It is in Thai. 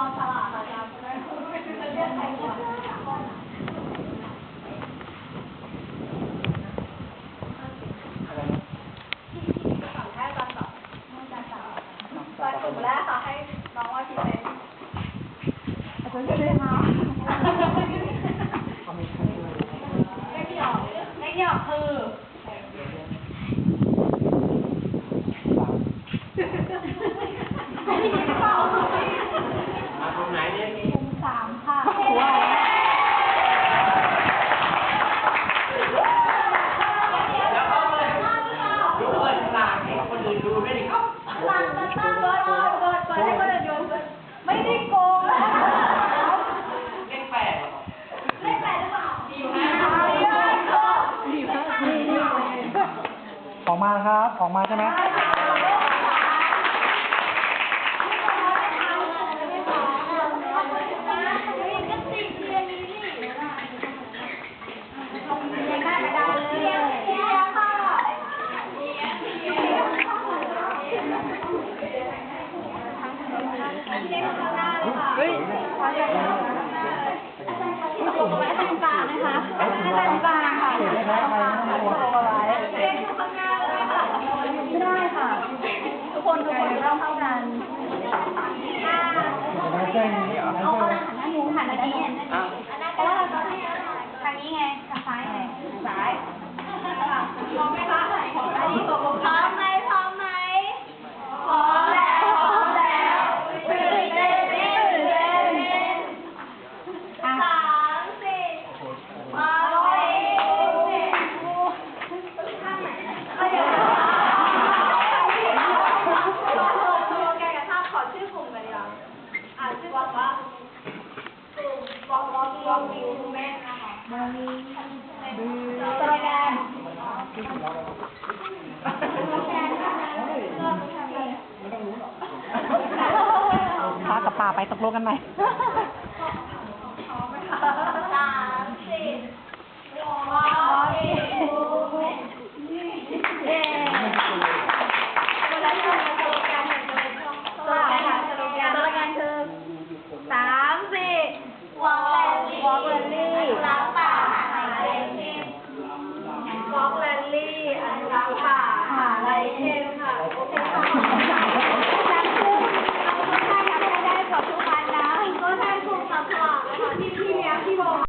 องสลากอะจำไม่ได้จะเลือกใครก่อนแต่กลุ่มแรกค่ะให้น้องว่าทีเป็นอาจารย์ช่วยด้วยค่ะากให้คนอื่นดูด้วยดิครับหลังจากนั้งเปิดเปิดเปิดเปิดให้คนอื่นดูไม่ได้โกงนะเลขแปดเหรอเลขแปดหรือเปล่าดีมากดีมากค่ะดีมากดีมากองมาครับ ของมาใช่ไหม เฮ้ยขอางนี้อาจารย์กลางนะคะอาจารย์กลางค่ะเขียนได้ไหมไม่ต้องกลัวเอาไว้เรียนอยู่ข้างหน้าเลยค่ะไม่ได้ค่ะ ทุกคนทุกคนต้องเท่ากันอ่าได้เส้นนี้เหรอเอาเอาหันหน้าหนูหันหน้านี้อ้าวเพราะว่าเราจะให้ทางนี้ไงทางซ้ายไงซ้ายพร้อมไหมคะอันนี้ตกลงพร้อมไหมพร้อมไหมพร้อมแล้วพร้อมแล้วตื่นเต้นตื่นเต้นสามสี่มาเลยข้างไหนเดี๋ยวโชว์แกกับท่าขอชื่อกลุ่มกันดีกว่า อ่านชื่อว่าว่าวอกวอล์กวอกวิวแม่นะคะสโลแกนสโลแกนพากับป่าไปตกลงกันไหม สามสี่วอล์กวิวเย้วันนั้นเราสโลแกนเหมือนเดิมสโลแกนค่ะสโลแกนสโลแกนคือสามสี่วอล์กวอล์กแรลลี่ล้างป่าหาไรเทมวอล์กแรลลี่ ค่ะค่ะไรเทมค่ะ โอเคค่ะ